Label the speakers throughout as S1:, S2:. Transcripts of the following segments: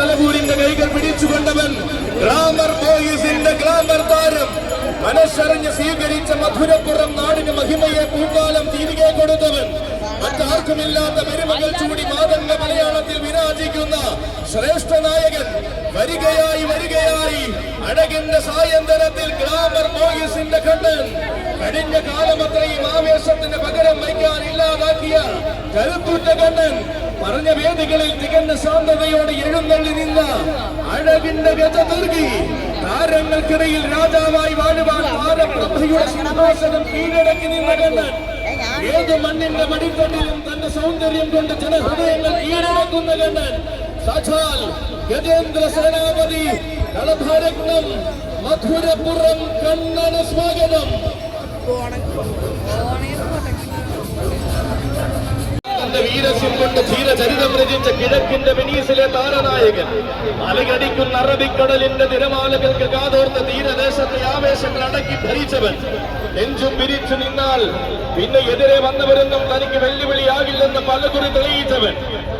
S1: കലകൂരിന്റെ കൈകൾ പിടിച്ചുകൊണ്ടവൻ glamour ബോയ്സിന്റെ glamour താരം. മനസ്സറിഞ്ഞ് സ്വീകരിച്ച മധുരപ്പുറം നാടിന് മഹിമയെ പൂക്കാലം തിരികെ കൊടുത്തവൻ. മറ്റാർക്കുമില്ലാത്ത പെരുമകൾ ചൂടി മാതന്റെ മലയാളത്തിൽ വിരാജിക്കുന്ന ശ്രേഷ്ഠ നായകൻ വരികയായി വരികയായി അഴകിന്റെ സായന്തനത്തിൽ ഗ്ലാമർ ബോയ്സിന്റെ കണ്ണൻ. കഴിഞ്ഞ കാലമത്രയും ആവേശത്തിന് പകരം വയ്ക്കാൻ ഇല്ലാതാക്കിയ കരുത്തുറ്റ കണ്ണൻ പറഞ്ഞ വേദികളിൽ തികഞ്ഞ ശാന്തതയോടെ എഴുന്നള്ളി നിന്ന് അഴകിന്റെ ഗജതുർഗി താരങ്ങൾക്കിടയിൽ രാജാവായി വാഴുവാൻ താരപ്രഭയുടെ സിംഹാസനം കീഴടക്കി നിന്ന കണ്ണൻ ഏത് മണ്ണിന്റെ മടിത്തട്ടിലും തന്റെ സൗന്ദര്യം കൊണ്ട് ജനഹൃദയങ്ങൾ കീഴടക്കുന്ന കണ്ണൻ സാക്ഷാൽ ഗജേന്ദ്ര സേനാപതി കളഭാരത്നം മധുരപുറം കണ്ണന് സ്വാഗതം. തന്റെ വീരസ്യം കൊണ്ട് ധീരചരിതം രചിച്ച കിഴക്കിന്റെ വെനീസിലെ താരനായകൻ. അലകടിക്കുന്ന അറബിക്കടലിന്റെ തിരമാലകൾക്ക് കാതോർത്ത തീരദേശത്തെ ആവേശങ്ങൾ അടക്കി ഭരിച്ചവൻ. നെഞ്ചും പിരിച്ചു നിന്നാൽ പിന്നെ എതിരെ വന്നവരൊന്നും തനിക്ക് വെല്ലുവിളിയാകില്ലെന്ന് പലകുറി തെളിയിച്ചവൻ.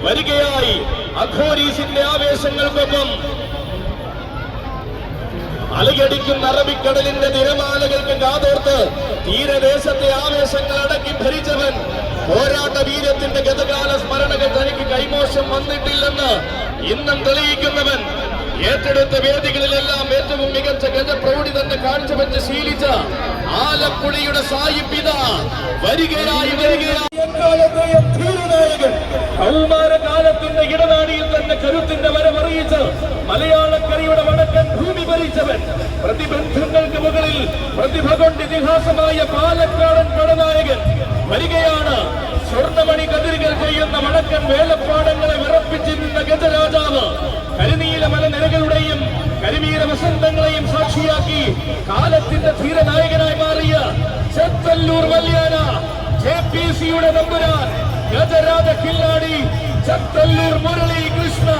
S1: വരികയായി അഖോരീസിന്റെ ആവേശങ്ങൾക്കൊപ്പം. അലകടിക്കുന്ന അറബിക്കടലിന്റെ തിരമാലകൾക്ക് കാതോർത്ത് തീരദേശത്തെ ആവേശങ്ങൾ അടക്കി ഭരിച്ചവൻ. പോരാട്ട വീര്യത്തിന്റെ ഗതകാല സ്മരണകൾ തനിക്ക് കൈമോശം വന്നിട്ടില്ലെന്ന് ഇന്നും തെളിയിക്കുന്നവൻ ഏറ്റെടുത്ത വേദികളിലെല്ലാം ഏറ്റവും മികച്ച ഗജപ്രൗഢി തന്നെ കാഴ്ചവെച്ച് ശീലിച്ച ആലപ്പുഴയുടെ സായിപ്പിത വരികയായി കൗമാരകാലത്തിന്റെ ഇടനാടിയിൽ തന്നെ കരുത്തിന്റെ വരമറിയിച്ച് മലയാളക്കരയുടെ വടക്കൻ ഭൂമി ഭരിച്ചവൻ. പ്രതിബന്ധങ്ങൾക്ക് മുകളിൽ പ്രതിഭ കൊണ്ട് ഇതിഹാസമായ പാലക്കാടൻ പടനായകൻ വരികയാണ്. സ്വർണമണി കതിരുകൾ ചെയ്യുന്ന വടക്കൻ വേലപ്പാടങ്ങളെ വിറപ്പിച്ചിരുന്ന ഗജരാജാവ് കരിനീല മലനിരകളുടെയും കരിവീര വസന്തങ്ങളെയും സാക്ഷിയാക്കി കാലത്തിന്റെ ധീരനായകനായി മാറിയ ചെത്തല്ലൂർ വല്യാന ജെ പി സിയുടെ നമ്പുരാൻ ഗജരാജ കില്ലാടി ചെത്തല്ലൂർ മുരളി കൃഷ്ണ.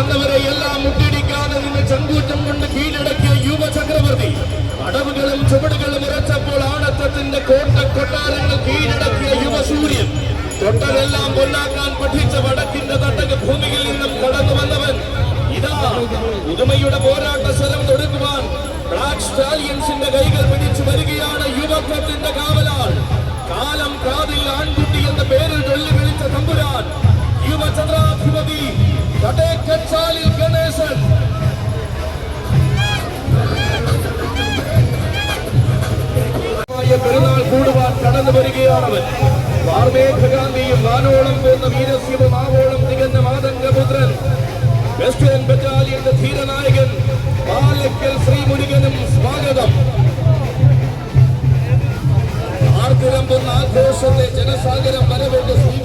S1: വന്നവരെ എല്ലാം മുട്ടിടിക്കാതെ നിന്ന് ചങ്കൂറ്റം കൊണ്ട് കീഴടക്കിയ യുവ ചക്രവർത്തി. അടവുകളും ചുവടുകളും ഉറച്ചപ്പോൾ ആണത്തത്തിന്റെ കോട്ട കൊട്ടാരങ്ങൾ കീഴടക്കിയ യുവ സൂര്യൻ. തൊട്ടതെല്ലാം പൊന്നാക്കാൻ പഠിച്ച വടക്കിന്റെ തട്ടക ഭൂമിയിൽ നിന്നും കടന്നു വന്നവൻ. ഇതാ പുതുമയുടെ പോരാട്ട സ്വരം തൊടുക്കുവാൻ ബ്ലാക്ക് സ്റ്റാലിയൻസിന്റെ കൈകൾ പിടിച്ചു വരികയാണ് യുവത്വത്തിന്റെ കാവലാൾ. കാലം കാതിൽ ആൺകുട്ടി എന്ന പേരിൽ തൊള്ളി വിളിച്ച തമ്പുരാൻ. യുവചന്ദ്രാധിപതി കടേക്കച്ചാലിൽ ഗണേശൻ. പെരുന്നാൾ കൂടുവാൻ കടന്നു വരികയാണവൻ വാർമേഘഗാന്ധിയും വാനോളം പോന്ന വീരസ്യവും ആവോളം തികഞ്ഞ മാതംഗപുത്രൻ വെസ്റ്റേൺ ബറ്റാലിയന്റെ ധീരനായകൻ പാലക്കൽ ശ്രീമുരുകനും സ്വാഗതം. ആർത്തിരമ്പുന്ന ആഘോഷത്തെ ജനസാഗരം വരവേറ്റ് സ്വീകരിക്കുമ്പോൾ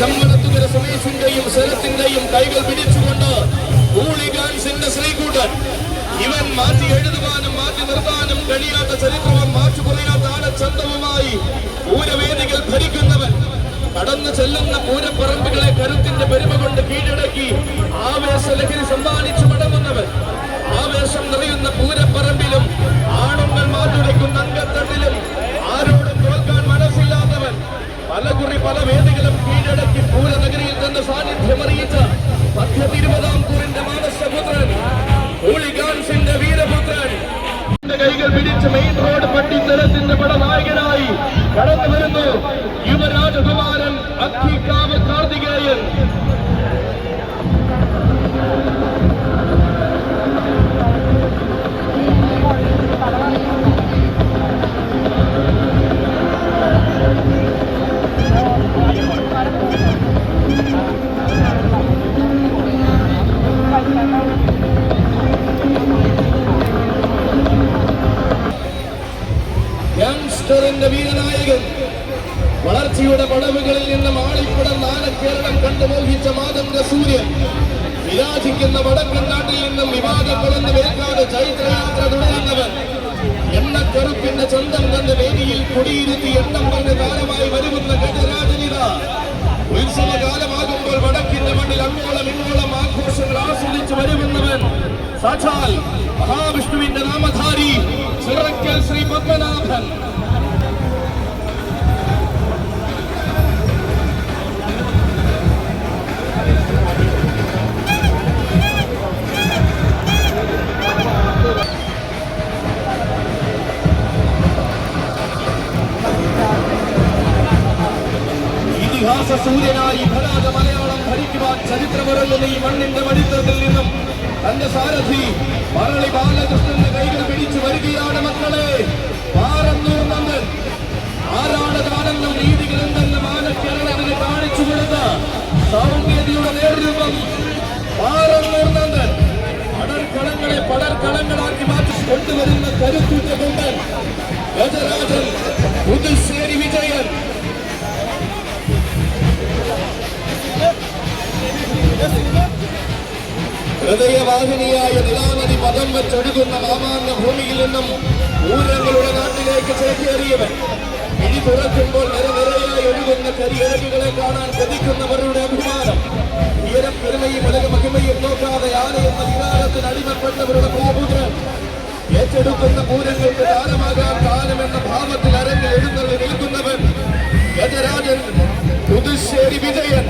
S1: വൈക്കം ചമ്മണത്തുകര സുമേഷിന്റെയും ശരത്തിന്റെയും കൈകൾ പിടിച്ചുകൊണ്ട് ഹൂളിഗാൻസിന്റെ ശ്രീകൂട്ടൻ. ഇവൻ മാറ്റി എഴുതുവാനും മാറ്റി നിർത്താനും കഴിയാത്ത ചരിത്രവും മാറ്റു പറയാത്ത ആനച്ചന്തവുമായി പൂരവേദികൾ ഭരിക്കുന്നവൻ. കടന്നു ചെല്ലുന്ന പൂരപ്പറമ്പുകളെ കരുത്തിന്റെ പെരുമ കൊണ്ട് കീഴടക്കി ആവേശ ലഹരി സമ്മാനിച്ചു മടങ്ങുന്നവൻ. ആവേശം നിറയുന്ന പൂരപ്പറമ്പിലും ആണുങ്ങൾ മാറ്റുരയ്ക്കുന്ന അങ്കത്തട്ടിലും പല വേദികളും കീഴടക്കി പൂരനഗരിയിൽ തന്റെ സാന്നിധ്യം അറിയിച്ച മധ്യ തിരുവിതാംകൂറിന്റെ മാനസപുത്രൻ ഹൂളിഗാൻസിന്റെ വീരപുത്രൻ. കൈകൾ പിടിച്ച് മെയിൻ റോഡ് പട്ടിത്തരത്തിന്റെ പടനായകനായി കടന്നു വരുന്നു. വീരനായകൻ വളർച്ചയുടെ പടവുകളിൽ നിന്ന് മാളിപ്പുടം നാലക്കേരളം കണ്ടു മോഹിച്ച മാതംഗ സൂര്യൻ. വിരാജിക്കുന്ന വടക്കൻ നാട്ടിൽ നിന്നും വിവാദങ്ങളൊന്നും ഏൽക്കാതെ ചൈത്രയാത്ര തുടരുന്നവൻ. എണ്ണക്കറുപ്പിന്റെ സ്വന്തം തന്റെ വേദിയിൽ കുടിയിരുത്തി എണ്ണം പറഞ്ഞ കാലമായി വരുന്ന ഗജരാജനിത. ഉത്സവകാലമാകുമ്പോൾ വടക്കിന്റെ മണ്ണിൽ അങ്ങോളം ഇങ്ങോളം ആഘോഷങ്ങൾ ആസ്വദിച്ചു വരുന്നവൻ സാക്ഷാൽ മഹാവിഷ്ണുവിന്റെ നാമധാരി ചിറക്കൽ ശ്രീ പത്മനാഭൻ. ഇതിഹാസ സൂര്യനായി ഭരാജ മലയാളം ഭരിക്കുവാൻ ചരിത്രമറങ്ങുന്ന ഈ മണ്ണിന്റെ മടിത്തത്തിൽ നിന്നും തന്റെ സാരഥി മരളി ബാലകൃഷ്ണന്റെ കൈകൾ പിടിച്ചു വരികയാണ് മക്കളെ. പാറന്നൂർ കാണിച്ചു കൊടുത്ത നേതൃത്വം? പാറന്നൂർ മാറ്റി കൊണ്ടുവരുന്ന കരുത്തുറ്റ കൊണ്ടൻ ഗജരാജൻ ഹൃദയവാഹിനിയായ നിലാമതി പദം വെച്ചൊഴുകുന്ന മാമാന്ന ഭൂമിയിൽ നിന്നും ഊരങ്ങളുടെ നാട്ടിലേക്ക് ചേക്കേറിയവൻ. ഇനി തുറക്കുമ്പോൾ നിരനിരയായി ഒഴുകുന്ന കരിയിറക്കുകളെ കാണാൻ കൊതിക്കുന്നവരുടെ അഭിമാനം. ഉയരം പെരുമയും ഉലക മഹിമയും നോക്കാതെ ആനയെന്ന വികാരത്തിന് അടിമപ്പെട്ടവരുടെ പ്രിയപുത്രൻ ഏറ്റെടുക്കുന്ന പൂരങ്ങൾക്ക് താരമാകാൻ താരമെന്ന ഭാവത്തിൽ അരങ്ങിൽ എഴുന്നള്ളി നിൽക്കുന്നവൻ. ഗജരാജൻ പുതുശ്ശേരി വിജയൻ.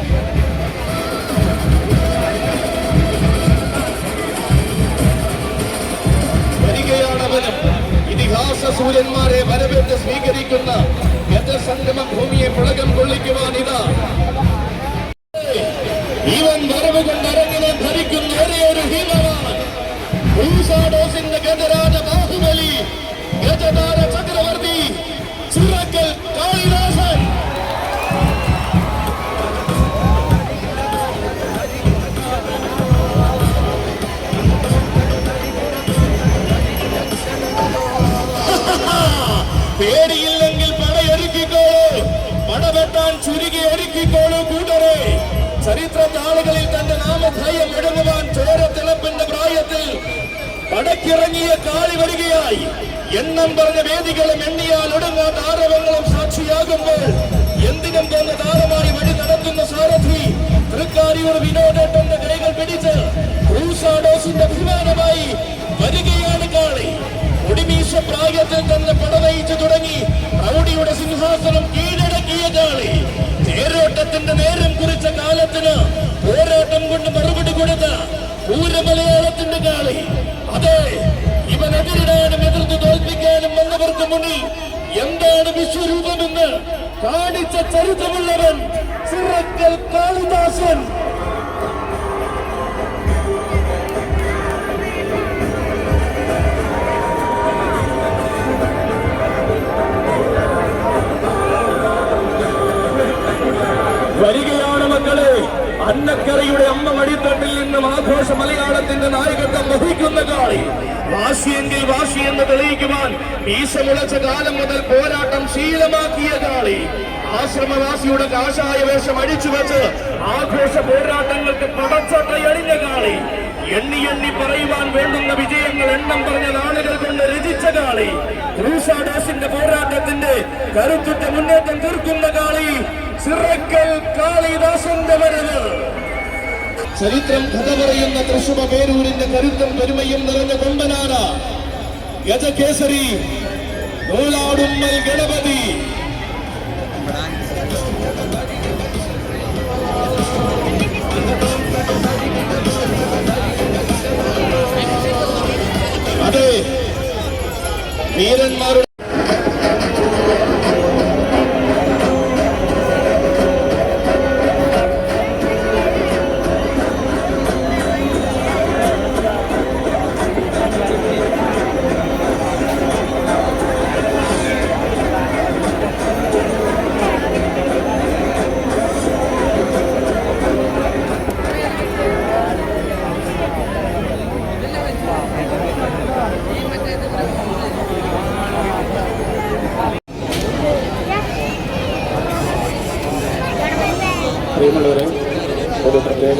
S1: വരികയാണവനും ഇതിഹാസ സൂര്യന്മാരെ വരവേറ്റ് സ്വീകരിക്കുന്ന ഗജസംഗമ ഭൂമിയെ പുളകം കൊള്ളിക്കുവാൻ വരികയായി എണ്ണം പറഞ്ഞ വേദികളും എണ്ണിയാൽ ഒടുങ്ങാത്ത ആരവങ്ങളും സാക്ഷിയാകുമ്പോൾ എന്തിനും തോന്ന താരമായി വഴി നടത്തുന്ന സാരഥി തൃക്കാരിയൂർ വിനോദേട്ടന്റെ കൈകൾ പിടിച്ച് കാണിച്ച ചരിത്രമുള്ളവൻ ചിറക്കൽ കാളിദാസൻ വരികയാണ് മക്കളെ അന്നക്കരയുടെ അമ്മ മലയാളത്തിന്റെ നായകത്വം വഹിക്കുന്ന കാളി. വാശിയെങ്കിൽ വാശി എന്ന് തെളിയിക്കുവാൻ മീശമുളച്ച കാലം മുതൽ പോരാട്ടം ശീലമാക്കിയ കാളി. ആശ്രമവാസിയുടെ കാഷായ വേഷം അടിച്ചു വെച്ച് ആഘോഷ പോരാട്ടങ്ങൾക്ക് പടച്ചട്ടയണിഞ്ഞ കാളി. എണ്ണി എണ്ണി പറയുവാൻ വേണ്ടുന്ന വിജയങ്ങൾ എണ്ണം പറഞ്ഞ നാളുകൾ കൊണ്ട് രചിച്ച കാളി. ക്രൂസാഡോസിന്റെ പോരാട്ടത്തിന്റെ കരുത്തുറ്റ മുന്നേറ്റം തീർക്കുന്ന കാളി. ചിറക്കൽ കാളിദാസന്റെ വരവ്. ചരിത്രം കഥ പറയുന്ന തൃശുഭ പേരൂരിന്റെ കരുത്തും പെരുമയും നിറഞ്ഞ കൊമ്പനാണ് ഗജകേസരി. നൂലാടുമ്മൽ ഗണപതി. അതെ. വീരന്മാരുടെ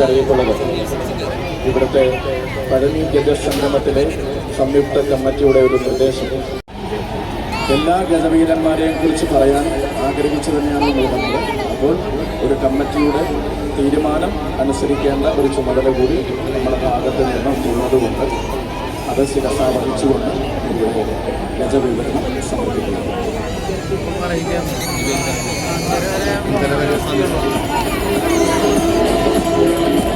S2: നമുക്ക് ഇവിടുത്തെ പഴനി ഗജസംഗമത്തിലെ സംയുക്ത കമ്മിറ്റിയുടെ ഒരു നിർദ്ദേശം.
S1: എല്ലാ ഗജവീരന്മാരെയും കുറിച്ച് പറയാൻ ആഗ്രഹിച്ചു തന്നെയാണ് നമ്മൾ അപ്പോൾ ഒരു കമ്മിറ്റിയുടെ തീരുമാനം അനുസരിക്കേണ്ട ഒരു ചുമതല കൂടി നമ്മുടെ ഭാഗത്ത് നിന്നും തോന്നതുകൊണ്ട് അത് ശിരസാവഹിച്ചുകൊണ്ട് വഹിച്ചുകൊണ്ട് ഗജവിവരണം സമർപ്പിക്കുന്നു നിലവിലെ Thank you.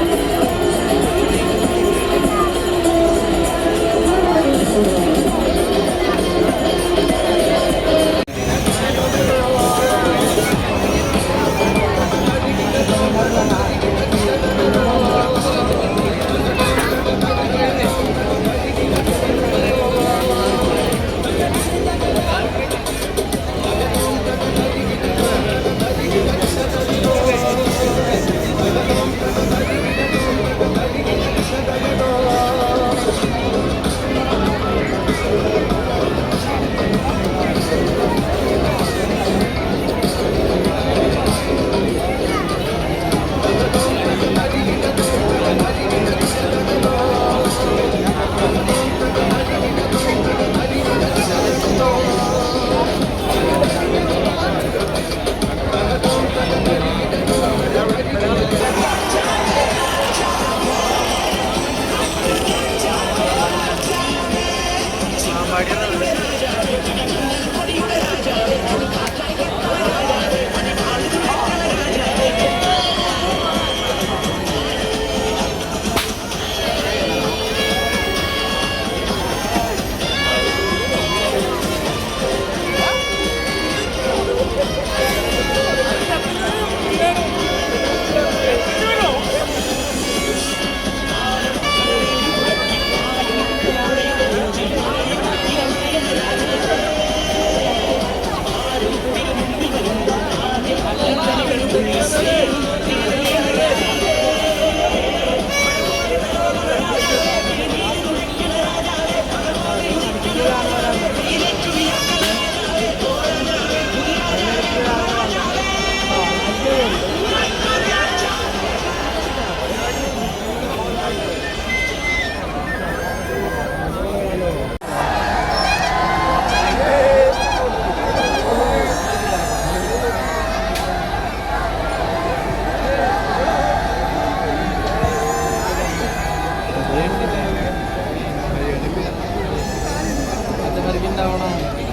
S1: まいります。തവണ.